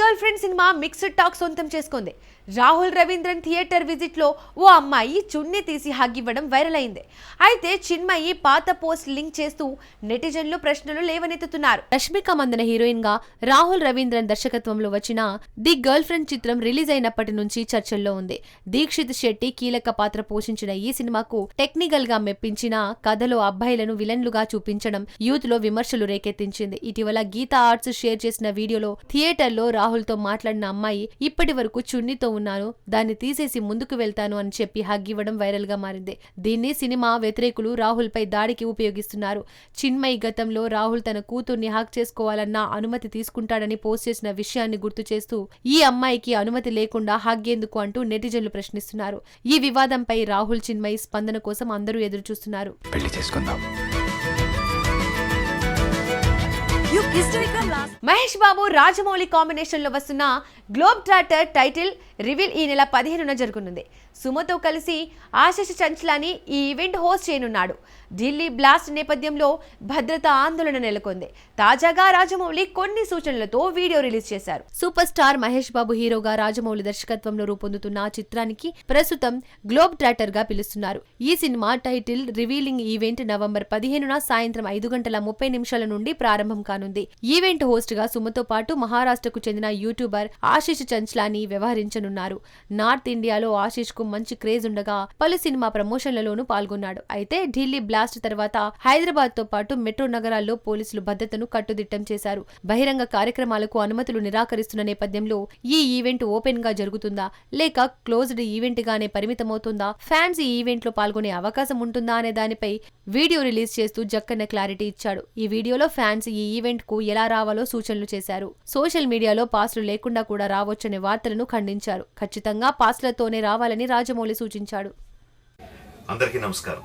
Girl friend cinema mixed talk సొంతం చేసుకుంది. Rahul Ravindran theatre విజిట్లో ఓ అమ్మాయి చున్నీ తీసి హగ్ ఇవ్వడం వైరల్ అయింది. అయితే చిన్మయి పాత పోస్ట్ లింక్ చేస్తూ నెటిజన్లు ప్రశ్నలు లేవనెత్తుతున్నారు. రష్మిక మందన హీరోయిన్గా రాహుల్ రవీంద్రన్ దర్శకత్వంలో వచ్చిన ది గర్ల్ ఫ్రెండ్ చిత్రం రిలీజ్ అయినప్పటి నుంచి చర్చల్లో ఉంది. దీక్షిత్ శెట్టి కీలక పాత్ర పోషించిన ఈ సినిమాకు టెక్నికల్గా మెప్పించిన కథలో అబ్బాయిలను విలన్లుగా చూపించడం యూత్లో విమర్శలు రేకెత్తించింది. ఇటీవల గీతా ఆర్ట్స్ షేర్ చేసిన వీడియోలో థియేటర్లో రాహుల్ రాహుల్తో మాట్లాడిన అమ్మాయి ఇప్పటి వరకు చున్నీతో ఉన్నాను దాన్ని తీసేసి ముందుకు వెళ్తాను అని చెప్పి హగ్ ఇవ్వడం వైరల్గా మారింది. దీన్ని సినిమా వ్యతిరేకులు రాహుల్ పై దాడికి ఉపయోగిస్తున్నారు. చిన్మయి గతంలో రాహుల్ తన కూతుర్ని హక్ చేసుకోవాలన్న అనుమతి తీసుకుంటాడని పోస్ట్ చేసిన విషయాన్ని గుర్తు చేస్తూ ఈ అమ్మాయికి అనుమతి లేకుండా హగ్ ఎందుకు అంటూ నెటిజన్లు ప్రశ్నిస్తున్నారు. ఈ వివాదంపై రాహుల్ చిన్మయి స్పందన కోసం అందరూ ఎదురు చూస్తున్నారు పెళ్ళి చేసుకుందాం. మహేష్ బాబు రాజమౌళి కాంబినేషన్లో వస్తున్న గ్లోబ్ ట్రాటర్ టైటిల్ రివీల్ ఈ నెల పదిహేనున జరుగుతుంది సుమతో కలిసి ఆశిష్ చంచలాని ఈ ఈవెంట్ హోస్ట్ చేయనున్నాడు. ఢిల్లీ బ్లాస్ట్ నేపథ్యంలో భద్రతా ఆందోళన నెలకొంది. తాజాగా రాజమౌళి కొన్ని సూచనలతో వీడియో రిలీజ్ చేశారు. సూపర్ స్టార్ మహేష్ బాబు హీరోగా రాజమౌళి దర్శకత్వంలో రూపొందుతున్న ఆ చిత్రానికి ప్రస్తుతం గ్లోబ్ ట్రాటర్గా పిలుస్తున్నారు. ఈ cinema title revealing event November పదిహేనున సాయంత్రం ఐదు గంటల ముప్పై నిమిషాల నుండి ప్రారంభం కానుంది. ఈవెంట్ హోస్ట్గా సుమతో పాటు మహారాష్ట్రకు చెందిన యూట్యూబర్ ఆశిష్ చంచ్లాని వ్యవహరించనున్నారు. నార్త్ ఇండియాలో ఆశిష్కు మంచి క్రేజ్ ఉండగా పలు సినిమా ప్రమోషన్లలోనూ పాల్గొన్నాడు. అయితే ఢిల్లీ బ్లాస్ట్ తర్వాత హైదరాబాద్తో పాటు మెట్రో నగరాల్లో పోలీసులు భద్రతను కట్టుదిట్టం చేశారు. బహిరంగ కార్యక్రమాలకు అనుమతులు నిరాకరిస్తున్న నేపథ్యంలో ఈ ఈవెంట్ ఓపెన్గా జరుగుతుందా? లేక క్లోజ్డ్ ఈవెంట్ గానే పరిమితమవుతుందా? ఫ్యాన్స్ ఈ ఈవెంట్లో పాల్గొనే అవకాశం ఉంటుందా అనే దానిపై వీడియో రిలీజ్ చేస్తూ జక్కన్న క్లారిటీ ఇచ్చాడు. ఈ వీడియోలో ఫ్యాన్స్ ఈ ఈవెంట్కు ఎలా రావాలో సూచనలు చేశారు. సోషల్ మీడియాలో పాస్లు లేకుండా కూడా రావచ్చనే వార్తలను ఖండించారు. ఖచ్చితంగా పాస్లతోనే రావాలని రాజమౌళి సూచించాడు. అందరికీ నమస్కారం.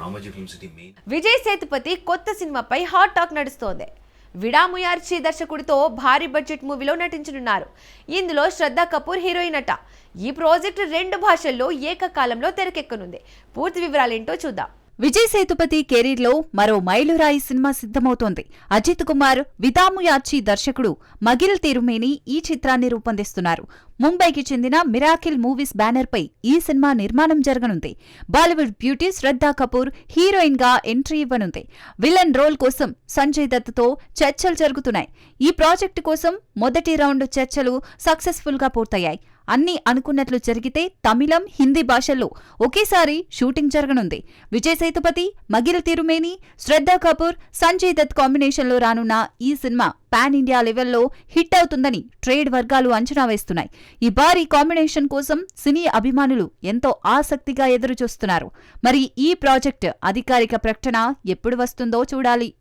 Ramoji film city main Vijay Sethupathi కొత్త సినిమాపై హాట్ టాక్ నడుస్తోంది. విడాముయార్చి దర్శకుడితో భారీ బడ్జెట్ మూవీలో నటించనున్నారు. ఇందులో శ్రద్ధా కపూర్ హీరోయిన్ అట ఈ ప్రాజెక్టు రెండు భాషల్లో ఏకకాలంలో తెరకెక్కనుంది. పూర్తి వివరాలేంటో చూద్దాం. విజయ్ సేతుపతి కెరీర్లో మరో మైలురాయి సినిమా సిద్ధమవుతోంది. అజిత్ కుమార్ వితాముయాచి దర్శకుడు మగిల్ తిరుమేని ఈ చిత్రాన్ని రూపొందిస్తున్నారు. ముంబైకి చెందిన మిరాకిల్ మూవీస్ బ్యానర్పై ఈ సినిమా నిర్మాణం జరగనుంది. బాలీవుడ్ బ్యూటీ శ్రద్ధా కపూర్ హీరోయిన్గా ఎంట్రీ ఇవ్వనుంది. విలన్ రోల్ కోసం సంజయ్ దత్తో చర్చలు జరుగుతున్నాయి. ఈ ప్రాజెక్టు కోసం మొదటి రౌండ్ చర్చలు సక్సెస్ఫుల్గా పూర్తయ్యాయి. అన్ని అనుకున్నట్లు జరిగితే తమిళం హిందీ భాషల్లో ఒకేసారి షూటింగ్ జరగనుంది. విజయ్ సేతుపతి మగిల తిరుమేని శ్రద్ధా కపూర్ సంజయ్ దత్ కాంబినేషన్లో రానున్న ఈ సినిమా పాన్ ఇండియా లెవెల్లో హిట్ అవుతుందని ట్రేడ్ వర్గాలు అంచనా వేస్తున్నాయి. ఈ భారీ కాంబినేషన్ కోసం సినీ అభిమానులు ఎంతో ఆసక్తిగా ఎదురుచూస్తున్నారు. మరి ఈ ప్రాజెక్ట్ అధికారిక ప్రకటన ఎప్పుడు వస్తుందో చూడాలి.